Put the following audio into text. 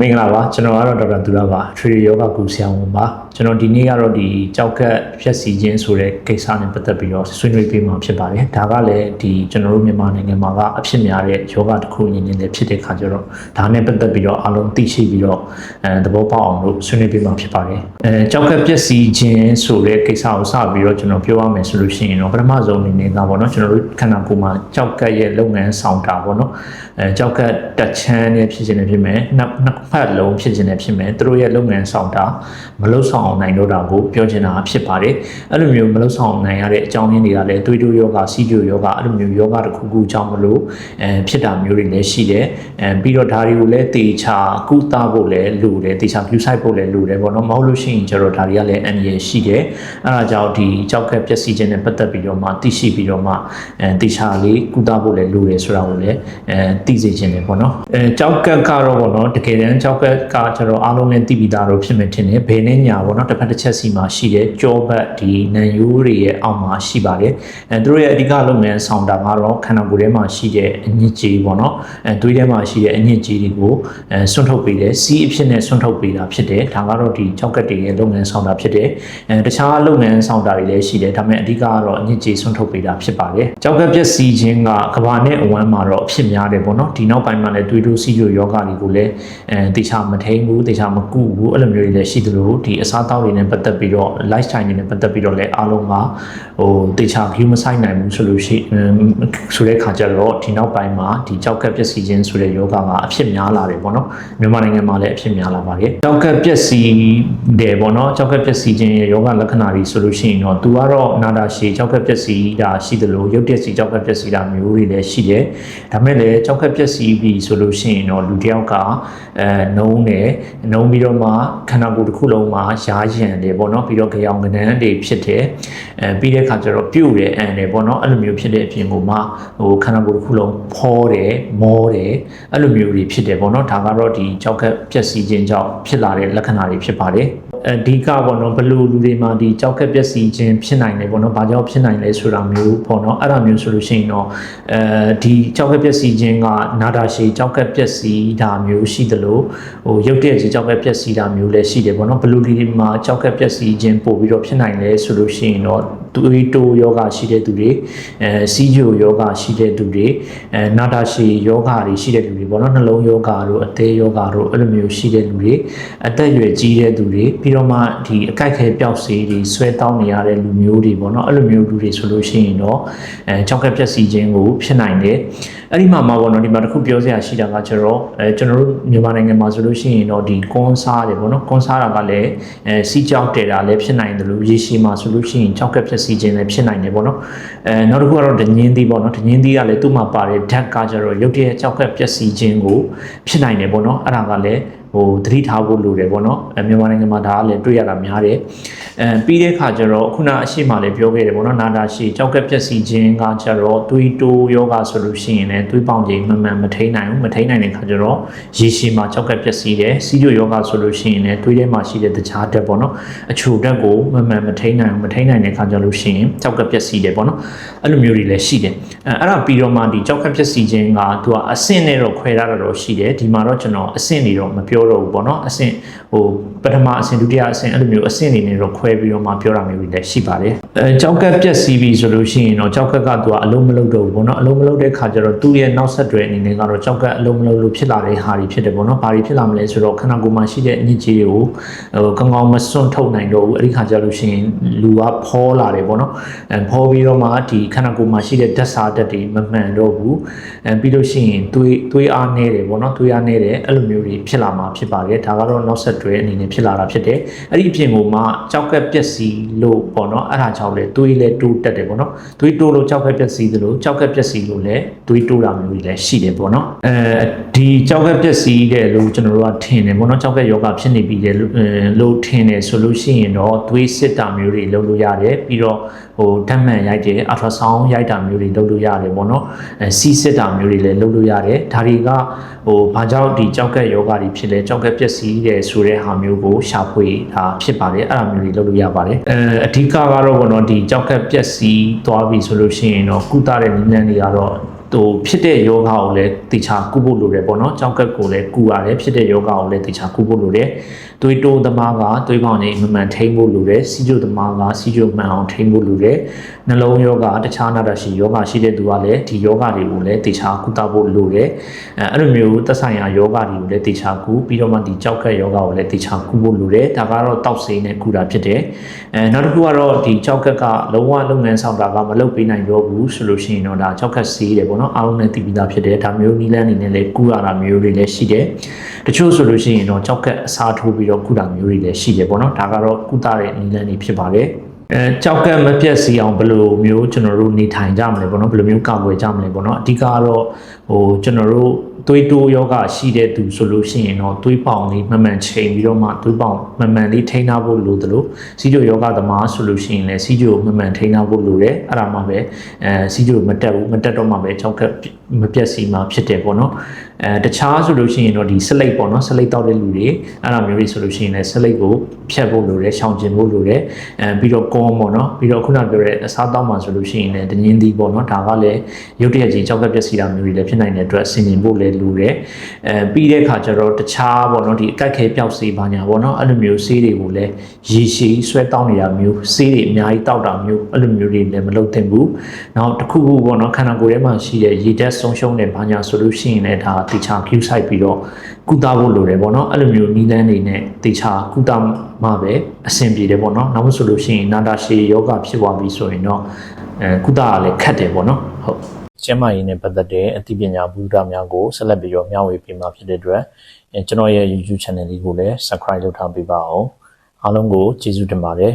မင်္ဂလာပါကျွန်တော်ကတော့ဒေါက်တာသူရပါထရီယောဂကူဆရာဝန်ပါကျွန်တော်ဒီနေ့ကတော့ဒီကြောက်ကက်ဖြက်စီခြင်းဆိုတဲ့ကိစ္စနဲ့ပတ်သက်ပြီးတော့ဆွေးနွေးပေးမှာဖြစ်ပါတယ်ဒါကလည်းဒီကျွန်တော်တို့မြန်မာနိုင်ငံမှာကအဖြစ်များတဲ့ယောဂတစ်ခုအနေနဲ့ဖြစ်တဲ့ခါကျတော့ဒါနဲ့ပတ်သက်ပြီးတော့အားလုံးသိရှိပြီးတော့အဲသဘောပေါက်အောင်လို့ဆွေးနွေးပေးမှာဖြစ်ပါတယ်အဲကြောက်ကက်ဖြက်စီခြင်းဆိုတဲ့ကိစ္စကိုစပြီးတော့ကျွန်တော်ပြောရမယ်ဆိုလို့ရှိရင်တော့ပထမဆုံးအနေနဲ့ကပေါ့နော်ကျွန်တော်တို့ခန္ဓာကိုယ်မှာကြောက်ကက်ရဲ့လုပ်ငန်းဆောင်တာပေါ့နော်အဲကြောက်ကက်တက်ချမ်းနဲ့ဖြစ်ခြင်းနဲ့ဖြစ်မယ်နှစ်နှစ်ဖက်လုံးဖြစ်ခြင်းနဲ့ဖြစ်မယ်သူတို့ရဲ့လုပ်ငန်းဆောင်တာမလုပ်ဆောင်နိုင်တော့တာကိုပြောချင်တာဖြစ်ပါတယ်အဲ့လိုမျိုးမလုပ်ဆောင်နိုင်ရတဲ့အကြောင်းရင်းတွေကလည်းသွေးတိုးယောဂစီးကျိုယောဂအဲ့လိုမျိုးယောဂတစ်ခုခုကြောင့်မလို့အဲဖြစ်တာမျိုးတွေလည်းရှိတယ်အဲပြီးတော့ဒါတွေကိုလည်းတေချာကုသဖို့လည်းလိုတယ်တေချာ view site ဖို့လည်းလိုတယ်ပေါ့နော်မဟုတ်လို့ရှိရင်ကျတော့ဒါတွေကလည်းအန္တရာယ်ရှိတယ်အဲ့ဒါကြောင့်ဒီကြောက်ကက်ပျက်စီးခြင်းနဲ့ပတ်သက်ပြီးတော့မှသိရှိပြီးတော့မှအဲတေချာလေးကုသဖို့လည်းလိုတယ်ဆိုတာကိုလည်းအဲသိစေခြင်းတယ်ပေါ့နော်အဲကြောက်ကက်ကတော့ပေါ့နော်တကယ်တမ်းကြောက်ကက်ကကျတော့အားလုံးလည်းသိပြီးသားတော့ဖြစ်မယ်ထင်တယ်ဘယ်နဲ့ညာပေါ့နော်တစ်ဖက်တစ်ချက်စီမှာရှိတဲ့ကြောဘက်ဒီနံရိုးတွေရဲ့အောက်မှာရှိပါတယ်အဲသူတို့ရဲ့အဓိကလုပ်ငန်းဆောင်တာကတော့ခန္ဓာကိုယ်ထဲမှာရှိတဲ့အညစ်အကြေးပေါ့နော်အဲသွေးထဲမှာရှိတဲ့အညစ်အကြေးတွေကိုအဲဆွန့်ထုတ်ပေးတယ်စီးအဖြစ်နဲ့ဆွန့်ထုတ်ပေးတာဖြစ်တယ်ဒါကတော့ဒီကြောက်ကက်တွေရဲ့လုပ်ငန်းဆောင်တာဖြစ်တယ်အဲတခြားလုပ်ငန်းဆောင်တာတွေလည်းရှိတယ်ဒါပေမဲ့အဓိကကတော့အညစ်အကြေးဆွန့်ထုတ်ပေးတာဖြစ်ပါတယ်ကြောက်ကက်ပျက်စီးခြင်းကကဘာနဲ့အဝမ်းမှာတော့အဖြစ်များတယ်ပေါ့နော်ဒီနောက်ပိုင်းမှာလည်းသွေးတိုးစီးကျိုယောဂတွေကိုလည်းအဲတေချာမထိန်ဘူးတေချာမကုဘူးအဲ့လိုမျိုးတွေလည်းရှိသလိုဒီအစားအသောက်တွေနဲ့ပတ်သက်ပြီးတော့ lifestyle တွေနဲ့ပတ်သက်ပြီးတော့လည်းအားလုံးကဟိုတေချာ view မဆိုင်နိုင်ဘူးဆိုလို့ရှိရင်ဆိုတဲ့ခါကျတော့ဒီနောက်ပိုင်းမှာဒီကြောက်ကက်ပျက်စီးခြင်းဆိုတဲ့ယောဂကအဖြစ်များလာတယ်ပေါ့နော်မြန်မာနိုင်ငံမှာလည်းအဖြစ်များလာပါတယ်ကြောက်ကက်ပျက်စီးတယ်ပေါ့နော်ကြောက်ကက်ပျက်စီးခြင်းရဲ့ယောဂလက္ခဏာတွေဆိုလို့ရှိရင်တော့သူကတော့နာတာရှည်ကြောက်ကက်ပျက်စီးတာရှိသလိုရုပ်တက်စီကြောက်ကက်ပျက်စီးတာမျိုးတွေလည်းရှိတယ်ဒါမဲ့လည်းကြောက်ကက်ပျက်စီးပြီဆိုလို့ရှိရင်တော့လူတစ်ယောက်ကအဲနှုံးတယ်နှုံးပြီးတော့မှခန္ဓာကိုယ်တစ်ခုလုံးမှာရာရံတယ်ပေါ့နော်ပြီးတော့ကြောင်ကနန်းတွေဖြစ်တယ်အဲပြီးတဲ့အခါကျတော့ပြုတ်တယ်အန်တယ်ပေါ့နော်အဲ့လိုမျိုးဖြစ်တဲ့အပြင်ကိုမှဟိုခန္ဓာကိုယ်တစ်ခုလုံးဖောတယ်မောတယ်အဲ့လိုမျိုးတွေဖြစ်တယ်ပေါ့နော်ဒါကတော့ဒီကြောက်ကက်ပျက်စီးခြင်းကြောင့်ဖြစ်လာတဲ့လက္ခဏာတွေဖြစ်ပါတယ် အဓိကပေါ့နော်ဘယ်လိုလူတွေမှာဒီကြောက်ကက်ပျက်စီးခြင်းဖြစ်နိုင်တယ်ပေါ့နော်ဘာကြောင့်ဖြစ်နိုင်လဲဆိုတာမျိုးပေါ့နော်အဲ့ဒါမျိုးဆိုလို့ရှိရင်တော့အဲဒီကြောက်ကက်ပျက်စီးခြင်းကနာတာရှည်ကြောက်ကက်ပျက်စီးတာမျိုးရှိသလိုဟိုရုပ်တရက်ကြီးကြောက်ကက်ပျက်စီးတာမျိုးလည်းရှိတယ်ပေါ့နော်ဘယ်လိုလူတွေမှာကြောက်ကက်ပျက်စီးခြင်းပို့ပြီးတော့ဖြစ်နိုင်လဲဆိုလို့ရှိရင်တော့ သွေးတိုးယောဂရှိတဲ့သူတွေအဲစီးကျိုယောဂရှိတဲ့သူတွေအဲနာတာရှည်ယောဂတွေရှိတဲ့လူတွေပေါ့နော်နှလုံးယောဂတို့အသေးယောဂတို့အဲ့လိုမျိုးရှိတဲ့လူတွေအသက်အရွယ်ကြီးတဲ့သူတွေပြီးတော့မှဒီအကိုက်ခဲပျောက်စေးတွေဆွဲတောင်းနေရတဲ့လူမျိုးတွေပေါ့နော်အဲ့လိုမျိုးလူတွေဆိုလို့ရှိရင်တော့အဲကြောက်ကက်ပျက်စီးခြင်းကိုဖြစ်နိုင်တယ်အဲ့ဒီမှာမှာပေါ့နော်ဒီမှာတစ်ခုပြောစရာရှိတာကကျတော့အဲကျွန်တော်တို့မြန်မာနိုင်ငံမှာဆိုလို့ရှိရင်တော့ဒီကွန်ဆာတယ်ပေါ့နော်ကွန်ဆာတာကလည်းအဲစီးကြောက်တယ်တာလည်းဖြစ်နိုင်တယ်လို့ရေရှည်မှာဆိုလို့ရှိရင်ကြောက်ကက်ပျက်စီးခြင်းလည်းဖြစ်နိုင်တယ်ပေါ့နော်အဲနောက်တစ်ခုကတော့ဒညင်းသီးပေါ့နော်ဒညင်းသီးကလည်းသူ့မှာပါတဲ့ဓာတ်ကကျတော့ရုပ်တရက်ကြောက်ကက်ပျက်စီးခြင်းကိုဖြစ်နိုင်တယ်ပေါ့နော်အဲ့ဒါကလည်း ဟိုသတိထားဖို့လိုတယ်ပေါ့နော်အဲမြန်မာနိုင်ငံမှာဒါကလည်းတွေ့ရတာများတယ်အဲပြီးတဲ့ခါကျတော့ခုနအရှိမှလည်းပြောခဲ့တယ်ပေါ့နော်နာတာရှိကြောက်ကက်ပျက်စီးခြင်းကကျတော့သွေးတိုးယောဂဆိုလို့ရှိရင်လည်းသွေးပေါင်ချိန်မှန်မှန်မထိန်နိုင်ဘူးမထိန်နိုင်တဲ့ခါကျတော့ရေရှည်မှာကြောက်ကက်ပျက်စီးတယ်စီးကျိုယောဂဆိုလို့ရှိရင်လည်းသွေးထဲမှာရှိတဲ့တခြားဓာတ်ပေါ့နော်အချိုဓာတ်ကိုမှန်မှန်မထိန်နိုင်ဘူးမထိန်နိုင်တဲ့ခါကျလို့ရှိရင်ကြောက်ကက်ပျက်စီးတယ်ပေါ့နော်အဲ့လိုမျိုးတွေလည်းရှိတယ်အဲအဲ့ဒါပြီးတော့မှဒီကြောက်ကက်ပျက်စီးခြင်းကသူကအဆင့်နဲ့တော့ခွဲထားတာတော့ရှိတယ်ဒီမှာတော့ကျွန်တော်အဆင့်တွေတော့မပြောတော့ဘူးပေါ့နော်အဆင့်ဟိုပထမအဆင့်ဒုတိယအဆင့်အဲ့လိုမျိုးအဆင့်တွေနဲ့တော့ခွဲပြီးတော့မှပြောတာမျိုးတွေလည်းရှိပါတယ်အဲကြောက်ကက်ပျက်စီးပြီဆိုလို့ရှိရင်တော့ကြောက်ကက်ကသူကအလုံးမလုံးတော့ဘူးပေါ့နော်အလုံးမလုံးတဲ့ခါကျတော့သူ့ရဲ့နောက်ဆက်တွဲအနေနဲ့ကတော့ကြောက်ကအလုံးမလုံးလို့ဖြစ်လာတဲ့ဟာတွေဖြစ်တယ်ပေါ့နော်ဘာတွေဖြစ်လာမလဲဆိုတော့ခန္ဓာကိုယ်မှာရှိတဲ့အညစ်အကြေးတွေကိုဟိုကောင်းကောင်းမစွန့်ထုတ်နိုင်တော့ဘူးအဲ့ဒီခါကျလို့ရှိရင်လူကဖောလာတယ်ပေါ့နော်အဲဖောပြီးတော့မှဒီခန္ဓာကိုယ်မှာရှိတဲ့ဓာတ်စာဓာတ်တွေမမှန်တော့ဘူးအဲပြီးလို့ရှိရင်သွေးသွေးအားနည်းတယ်ပေါ့နော်သွေးအားနည်းတယ်အဲ့လိုမျိုးတွေဖြစ်လာမှာဖြစ်ပါတယ်ဒါကတော့နောက်ဆက်တွဲအနေနဲ့ဖြစ်လာတာဖြစ်တယ်အဲ့ဒီအပြင်ကိုမှကြောက်ကက်ပျက်စီးလို့ပေါ့နော်အဲ့ဒါကြောင့်လေသွေးလည်းတိုးတက်တယ်ပေါ့နော်သွေးတိုးလို့ကြောက်ကက်ပျက်စီးသလိုကြောက်ကက်ပျက်စီးလို့လည်းသွေးတိုးတာမျိုးတွေလည်းရှိတယ်ပေါ့နော်အဲဒီကြောက်ကက်ပျက်စီးတယ်လို့ကျွန်တော်တို့ကထင်တယ်ပေါ့နော်ကြောက်ကက်ယောဂဖြစ်နေပြီလေလို့ထင်တယ်ဆိုလို့ရှိရင်တော့သွေးစစ်တာမျိုးတွေလုပ်လို့ရတယ်ပြီးတော့ဟိုဓာတ်မှန်ရိုက်တယ်အထရာဆောင်းရိုက်တာမျိုးတွေလုပ်လို့ရတယ်ပေါ့နော်အဲစီးစစ်တာမျိုးတွေလည်းလုပ်လို့ရတယ်ဒါတွေကဟိုဘာကြောင့်ဒီကြောက်ကက်ယောဂတွေဖြစ်လဲကြောက်ကက်ပျက်စီးတယ်ဆိုတဲ့ဟာမျိုးကိုရှာဖွေတာဖြစ်ပါတယ်အဲ့ဒါမျိုးတွေလုပ်လို့ရပါတယ်အဲအဓိကကတော့ပေါ့နော်ဒီကြောက်ကက်ပျက်စီးသွားပြီဆိုလို့ရှိရင်တော့ကုသတဲ့နည်းလမ်းတွေကတော့ ဟိုဖြစ်တဲ့ယောဂကိုလည်းတေချာကုဖို့လိုတယ်ပေါ့နော်ကြောက်ကက်ကိုလည်းကုရတယ်ဖြစ်တဲ့ယောဂကိုလည်းတေချာကုဖို့လိုတယ်သွေးတိုးသမားကသွေးပေါင်ကြီးမမှန်ထိန်းဖို့လိုတယ်စီးကျိုသမားကစီးကျိုမှန်အောင်ထိန်းဖို့လိုတယ်နှလုံးယောဂတခြားနာတာရှိယောဂရှိတဲ့သူကလည်းဒီယောဂတွေကိုလည်းတေချာကုသဖို့လိုတယ်အဲအဲ့လိုမျိုးသက်ဆိုင်ရာယောဂတွေကိုလည်းတေချာကုပြီးတော့မှဒီကြောက်ကက်ယောဂကိုလည်းတေချာကုဖို့လိုတယ်ဒါကတော့တောက်ဆေးနဲ့ကုတာဖြစ်တယ်အဲနောက်တစ်ခုကတော့ဒီကြောက်ကက်ကလုံးဝလုပ်ငန်းဆောင်တာကမလုပ်ပေးနိုင်တော့ဘူးဆိုလို့ရှိရင်တော့ဒါကြောက်ကက်ဆေးတယ်ပေါ့နော်အားလုံးနဲ့တည်ပြီးသားဖြစ်တယ်ဒါမျိုးနီးလန်းအနေနဲ့လည်းကုရတာမျိုးတွေလည်းရှိတယ်တချို့ဆိုလို့ရှိရင်တော့ကြောက်ကက်အစားထိုးပြီးတော့ကုတာမျိုးတွေလည်းရှိတယ်ပေါ့နော်ဒါကတော့ကုသတဲ့နီးလန်းတွေဖြစ်ပါတယ်အဲကြောက်ကက်မပြတ်စီအောင်ဘယ်လိုမျိုးကျွန်တော်တို့နေထိုင်ကြမလဲပေါ့နော်ဘယ်လိုမျိုးကာကွယ်ကြမလဲပေါ့နော်အဓိကကတော့ဟိုကျွန်တော်တို့ သွေးတိုးယောဂရှိတဲ့သူဆိုလို့ရှိရင်တော့သွေးပေါင်လေးမှန်မှန်ချိန်ပြီးတော့မှသွေးပေါင်မှန်မှန်လေးထိန်းထားဖို့လိုသလိုစီးကျိုယောဂသမားဆိုလို့ရှိရင်လည်းစီးကျိုမှန်မှန်ထိန်းထားဖို့လိုတယ်အဲ့ဒါမှပဲအဲစီးကျိုမတက်ဘူးမတက်တော့မှပဲကြောက်ကက်မပြတ်စီမှာဖြစ်တယ်ပေါ့နော် အဲတခြားဆိုလို့ရှိရင်တော့ဒီဆလိတ်ပေါ့နော်ဆလိတ်တောက်တဲ့လူတွေအဲ့ဒါမျိုးတွေဆိုလို့ရှိရင်လည်းဆလိတ်ကိုဖြတ်ဖို့လိုတယ်ရှောင်ကျဉ်ဖို့လိုတယ်အဲပြီးတော့ကောပေါ့နော်ပြီးတော့ခုနပြောတဲ့အစားတောက်မှဆိုလို့ရှိရင်လည်းတငင်းသီးပေါ့နော်ဒါကလည်းရုတ်တရက်ကြီးကြောက်ကက်ပြက်စီတာမျိုးတွေလည်းဖြစ်နိုင်တဲ့အတွက်ဆင်ကျင်ဖို့လည်းလိုတယ်အဲပြီးတဲ့အခါကျတော့တခြားပေါ့နော်ဒီအကက်ခဲပျောက်စေးပါညာပေါ့နော်အဲ့လိုမျိုးဆေးတွေကိုလည်းရေရှည်ဆွဲတောက်နေတာမျိုးဆေးတွေအများကြီးတောက်တာမျိုးအဲ့လိုမျိုးတွေလည်းမလုပ်သင့်ဘူးနောက်တစ်ခုခုပေါ့နော်ခန္ဓာကိုယ်ထဲမှာရှိတဲ့ရေဓာတ်ဆုံးရှုံးတဲ့ဘာညာဆိုလို့ရှိရင်လည်းဒါတေချာ Q site ပြီးတော့ကုသဖို့လိုတယ်ပေါ့နော်အဲ့လိုမျိုးနီးလန်းနေနဲ့တေချာကုသမှပဲအဆင်ပြေတယ်ပေါ့နော်နောက်မဆိုလို့ရှိရင်နာတာရှည်ယောဂဖြစ်သွားပြီဆိုရင်တော့အဲကုသရလည်းခက်တယ်ပေါ့နော်ဟုတ်ကျမ်းမာရေးနဲ့ပတ်သက်တဲ့အသိပညာဘုဒ္ဓများကိုဆက်လက်ပြီးတော့မျှဝေပေးမှာဖြစ်တဲ့အတွက်အဲကျွန်တော်ရဲ့ YouTube channel လေးကိုလည်း subscribe လုပ်ထားပေးပါအောင်အားလုံးကိုကျေးဇူးတင်ပါတယ်